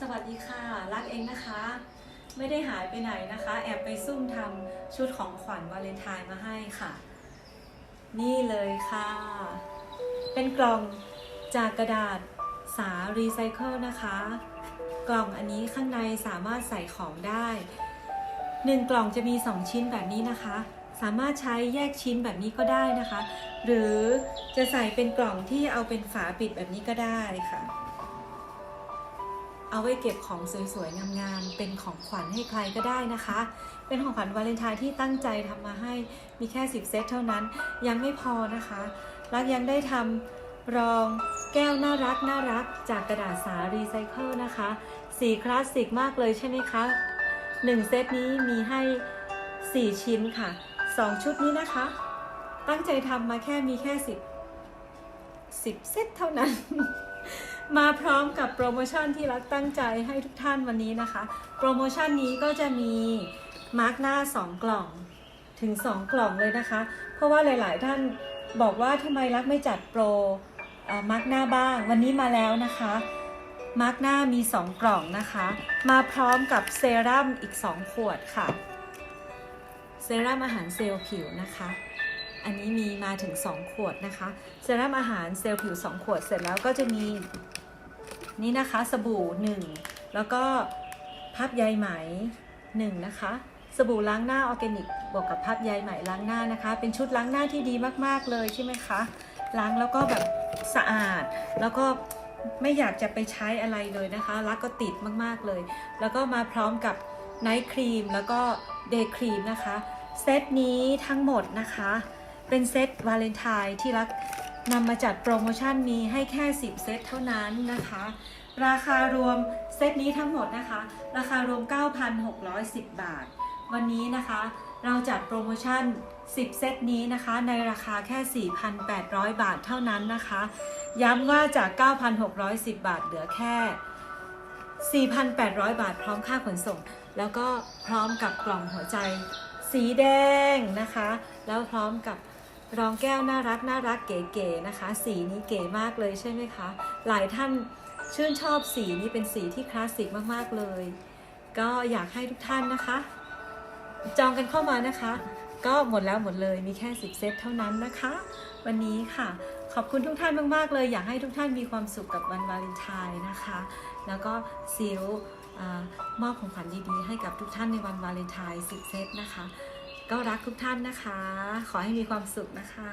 สวัสดีค่ะ รักเองนะคะ ไม่ได้หายไปไหนนะคะ แอบไปซุ่มทำชุดของขวัญวาเลนไทน์มาให้ค่ะ นี่เลยค่ะ เป็นกล่องจากกระดาษสารีไซเคิลนะคะ กล่องอันนี้ข้างในสามารถใส่ของได้หนึ่งกล่องจะมี 2 ชิ้นแบบนี้นะคะ สามารถใช้แยกชิ้นแบบนี้ก็ได้นะคะ หรือจะใส่เป็นกล่องที่เอาเป็นฝาปิดแบบนี้ก็ได้ค่ะ เอาไว้เก็บของสวยๆ งามๆ เป็นของขวัญให้ใครก็ได้นะคะ เป็นของขวัญวาเลนไทน์ที่ตั้งใจทำมาให้มีแค่ 10 เซตเท่านั้น ยังไม่พอนะคะ รักยังได้ทำรองแก้วน่ารักน่ารักจากกระดาษสารีไซเคิลนะคะ สีคลาสสิกมากเลยใช่ไหมคะ 1 เซตนี้มีให้ 4 ชิ้นค่ะ 2 ชุดนี้นะคะ ตั้งใจทำมาแค่มีแค่ 10 10 เซตเท่านั้น มาพร้อมกับโปรโมชั่นที่รักตั้งใจให้ทุกท่านวันนี้นะคะ โปรโมชั่นนี้ก็จะมีมาร์กหน้า 2 กล่องถึง 2 กล่องเลยนะคะ เพราะว่าหลาย ๆ ท่านบอกว่าทำไมรักไม่จัดโปรมาร์กหน้าบ้าง วันนี้มาแล้วนะคะมาร์กหน้ามี 2 กล่องนะคะ มาพร้อมกับเซรั่มอีก 2 ขวดค่ะ เซรั่มอาหารเซลล์ผิวนะคะ อันนี้มีมาถึง 2 ขวดนะคะ เซรั่มอาหารเซลล์ผิว 2 ขวดเสร็จแล้วก็จะมี นี่นะคะสบู่ 1 แล้วก็พับใยไหม1นะคะสบู่ล้างหน้าออร์แกนิกบวกกับพับใยไหมล้างหน้านะคะ เป็นชุดล้างหน้าที่ดีมากๆเลยใช่ไหมคะล้างแล้วก็แบบสะอาด แล้วก็ไม่อยากจะไปใช้อะไรเลยนะคะรักก็ติดมากๆเลย แล้วก็มาพร้อมกับไนท์ครีมแล้วก็เดย์ครีมนะคะเซตนี้ทั้งหมดนะคะ เป็นเซตวาเลนไทน์ที่รัก นำมาจัดโปรโมชั่นมีให้แค่ 10 เซตเท่านั้นนะคะ ราคารวมเซตนี้ทั้งหมดนะคะ ราคารวม 9,610 บาท วันนี้นะคะ เราจัดโปรโมชั่น 10 เซตนี้นะคะ ในราคาแค่ 4,800 บาทเท่านั้นนะคะ ย้ำว่าจาก 9,610 บาทเหลือแค่ 4,800 บาทพร้อมค่าขนส่ง แล้วก็พร้อมกับกล่องหัวใจ สีแดงนะคะ แล้วพร้อมกับ รองแก้วน่ารักน่ารักเก๋ๆนะคะ สีนี้เก๋มากเลยใช่ไหมคะ หลายท่านชื่นชอบสีนี้เป็นสีที่คลาสสิกมากๆเลย ก็อยากให้ทุกท่านนะคะ จองกันเข้ามานะคะ ก็หมดแล้วหมดเลยมีแค่ 10 เซตเท่านั้นนะคะ วันนี้ค่ะ ขอบคุณทุกท่านมากๆเลย อยากให้ทุกท่านมีความสุขกับวันวาเลนไทน์นะคะ แล้วก็ซิลมอบของขวัญดีๆให้กับทุกท่านในวันวาเลนไทน์10 เซตนะคะ ก็รักทุกท่านนะคะ ขอให้มีความสุขนะคะ